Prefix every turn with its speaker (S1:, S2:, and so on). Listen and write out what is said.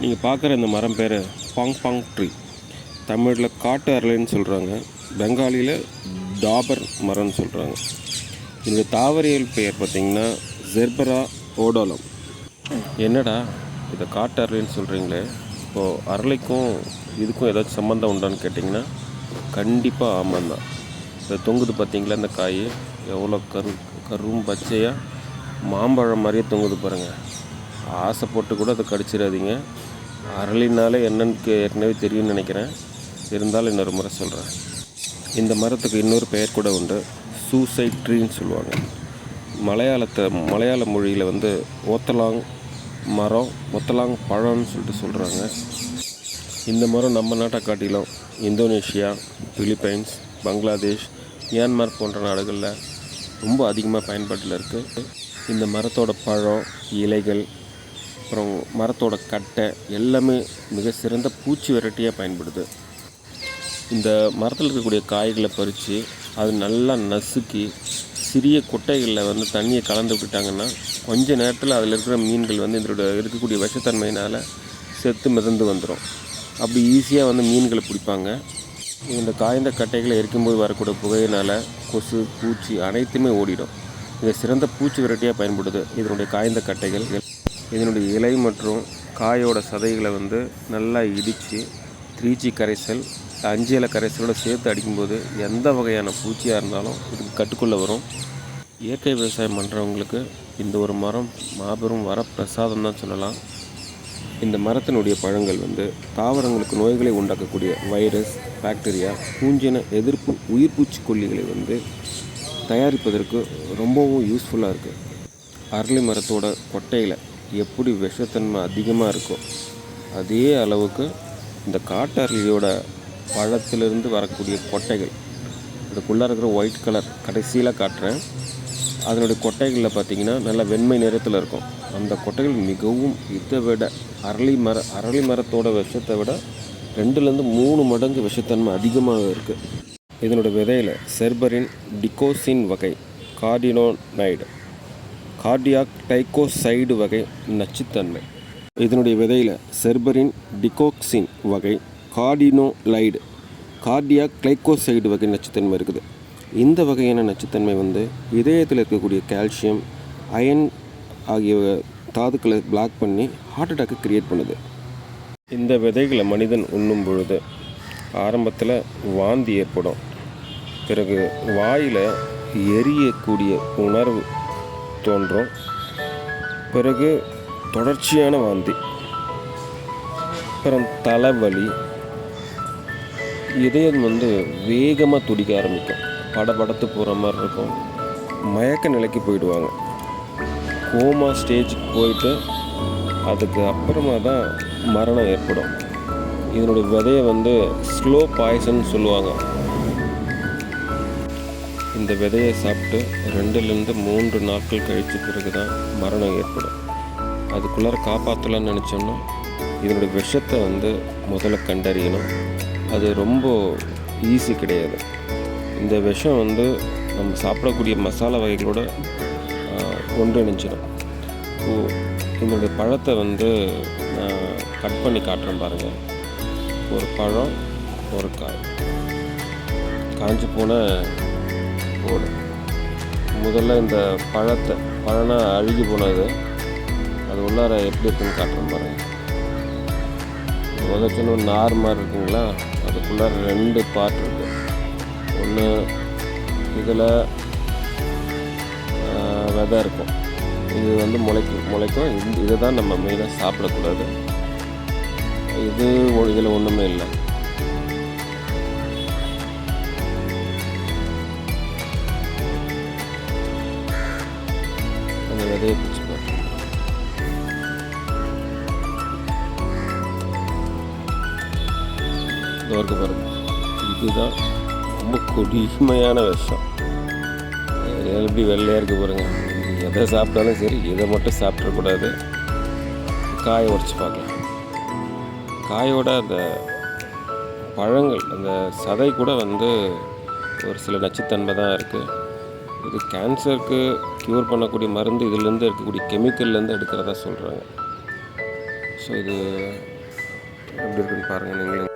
S1: நீங்கள் பார்க்குற இந்த மரம் பேர் பாங் பாங் ட்ரீ தமிழில் காட்டு அரளின்னு சொல்கிறாங்க பெங்காலியில் டாபர் மரம்னு சொல்கிறாங்க இந்த தாவரியல் பெயர் பார்த்திங்கன்னா ஜெர்பரா ஓடோலம் என்னடா இதை காட்டு அரளின்னு சொல்கிறீங்களே இப்போது அரளிக்கும் இதுக்கும் ஏதாச்சும் சம்மந்தம் உண்டான்னு கேட்டிங்கன்னா கண்டிப்பாக ஆமாம் தான் இந்த தொங்குது பார்த்தீங்களா இந்த காய்? எவ்வளோ கரு கரும் பச்சையாக மாம்பழம் மாதிரியே தொங்குது பாருங்கள் ஆசைப்பட்டு கூட அதை கடிச்சிடாதீங்க. அரளினாலே என்னன்னு ஏற்கனவே தெரியும்னு நினைக்கிறேன். இருந்தாலும் இன்னொரு முறை சொல்கிறேன் இந்த மரத்துக்கு இன்னொரு பெயர் கூட உண்டு. சூசைட் ட்ரீன்னு சொல்லுவாங்க. மலையாளத்தை மலையாள மொழியில் வந்து ஓத்தலாங் மரம் ஒத்தலாங் பழம்னு சொல்லிட்டு சொல்கிறாங்க இந்த மரம் நம்ம நாட்டை காட்டிலும் இந்தோனேஷியா பிலிப்பைன்ஸ் பங்களாதேஷ் மியான்மர் போன்ற நாடுகளில் ரொம்ப அதிகமாக பயன்பாட்டில் இருக்குது இந்த மரத்தோட பழம் இலைகள் அப்புறம் மரத்தோட கட்டை எல்லாமே மிக சிறந்த பூச்சி வெரைட்டியாக பயன்படுது. இந்த மரத்தில் இருக்கக்கூடிய காய்களை பறித்து அது நல்லா நசுக்கி சிறிய கொட்டைகளில் வந்து தண்ணியை கலந்து விட்டுட்டாங்கன்னா கொஞ்ச நேரத்தில் அதில் இருக்கிற மீன்கள் வந்து இதோட இருக்கக்கூடிய விஷத்தன்மையினால் செத்து மிதந்து வந்துடும் அப்படி ஈஸியாக வந்து மீன்களை பிடிப்பாங்க. இந்த காய்ந்த கட்டைகளை எரிக்கும்போது வரக்கூடிய புகையினால் கொசு பூச்சி அனைத்துமே ஓடிடும். இது சிறந்த பூச்சி விரட்டியாக பயன்படுது. இதனுடைய காய்ந்த கட்டைகள் இதனுடைய இலை மற்றும் காயோட சதைகளை வந்து நல்லா இடித்து த்ரீச்சி கரைசல் அஞ்சு இலை கரைசலோட சேர்த்து அடிக்கும்போது எந்த வகையான பூச்சியாக இருந்தாலும் இதுக்கு கட்டுக்குள்ளே வரும். இயற்கை விவசாயம் பண்ணுறவங்களுக்கு இந்த ஒரு மரம் மாபெரும் வரப்பிரசாதம் தான் சொல்லலாம். இந்த மரத்தினுடைய பழங்கள் வந்து தாவரங்களுக்கு நோய்களை உண்டாக்கக்கூடிய வைரஸ் பாக்டீரியா பூஞ்சின எதிர்ப்பு உயிர் பூச்சிக்கொல்லிகளை வந்து தயாரிப்பதற்கு ரொம்பவும் யூஸ்ஃபுல்லாக இருக்குது அரளி மரத்தோட கொட்டையில் எப்படி விஷத்தன்மை அதிகமாக இருக்கோ அதே அளவுக்கு இந்த காட்டரளியோட பழத்திலிருந்து வரக்கூடிய கொட்டைகள் இதுக்குள்ளே இருக்கிற ஒயிட் கலர் கடைசியில் காட்டுறேன். அதனுடைய கொட்டைகளில் பார்த்தீங்கன்னா நல்ல வெண்மை நிறத்தில் இருக்கும். அந்த கொட்டைகள் மிகவும் இதை விட அரளி மர அரளி மரத்தோட விஷத்தை விட ரெண்டுலேருந்து மூணு மடங்கு விஷத்தன்மை அதிகமாக இருக்குது இதனோட விதையில் செர்பரின் டிகோசின் வகை கார்டினோனைடு. கார்டியாக் டைகோசைடு வகை நச்சுத்தன்மை. இதனுடைய விதையில் செர்பரின் டிகோக்சின் வகை கார்டினோலைடு கார்டியாக் கிளைகோசைடு வகை நச்சுத்தன்மை இருக்குது. இந்த வகையான நச்சுத்தன்மை வந்து இதயத்தில் இருக்கக்கூடிய கால்சியம் அயன் ஆகிய தாதுக்களை பிளாக் பண்ணி ஹார்ட் அட்டாக்கை கிரியேட் பண்ணுது. இந்த விதைகளை மனிதன் உண்ணும் பொழுது ஆரம்பத்தில் வாந்தி ஏற்படும். பிறகு வாயில் எரியக்கூடிய உணர்வு தோன்றும். பிறகு தொடர்ச்சியான வாந்தி. அப்புறம் தலைவலி. இதயம் வந்து வேகமாக துடிக்க ஆரம்பிக்கும். படபடத்து போகிற மாதிரி இருக்கும். மயக்க நிலைக்கு போயிடுவாங்க. கோமா ஸ்டேஜுக்கு போயிட்டு அதுக்கு அப்புறமா தான் மரணம் ஏற்படும். இதனுடைய விதையை வந்து ஸ்லோ பாய்சன் சொல்லுவாங்க. இந்த விதையை சாப்பிட்டு ரெண்டுலேருந்து மூன்று நாட்கள் கழித்த பிறகு தான் மரணம் ஏற்படும். அதுக்குள்ளார காப்பாற்றலான்னு நினச்சோம்னா இதனுடைய விஷத்தை வந்து முதல்ல கண்டறியணும். அது ரொம்ப ஈஸி கிடையாது. இந்த விஷம் வந்து நம்ம சாப்பிடக்கூடிய மசாலா வகைகளோட ஒன்றிணைஞ்சிடும் ஸோ இதனுடைய பழத்தை வந்து நான் கட் பண்ணி காட்டுறேன் பாருங்கள் ஒரு பழம் ஒரு காய். காஞ்சி போன போடும் முதல்ல இந்த பழத்தை பழனா அழுகி போனது அது உள்ளார எப்படி இருக்குன்னு காட்டுறேன் பாருங்கள் முதல் ஒரு நார் மாதிரி இருக்குங்களா? அதுக்குள்ளார ரெண்டு பார்ட் இருக்கு. ஒன்று இதில் விதை இருக்கும். இது வந்து முளைக்கும் முளைக்கும். இது இதை தான் நம்ம மெயினாக சாப்பிடக்கூடாது. இது இதில் ஒன்றுமே இல்லை. அந்த விதையை பிடிச்சி இந்த பாருங்க. இதுதான் ரொம்ப கொடுமையான விஷம். எப்படி வெள்ளையாக இருக்க பாருங்கள் எதை சாப்பிட்டாலும் சரி இதை மட்டும் சாப்பிடக்கூடாது காயை உடச்சி பார்க்கலாம். காயோட அந்த பழங்கள் அந்த சதை கூட வந்து ஒரு சில நச்சுத்தன்மை தான் இருக்குது இது கேன்சருக்கு க்யூர் பண்ணக்கூடிய மருந்து இதிலேருந்து இருக்கக்கூடிய கெமிக்கல்லேருந்து எடுக்கிறதா சொல்கிறாங்க ஸோ இது எப்படி இருக்குன்னு பாருங்கள் நீங்களே.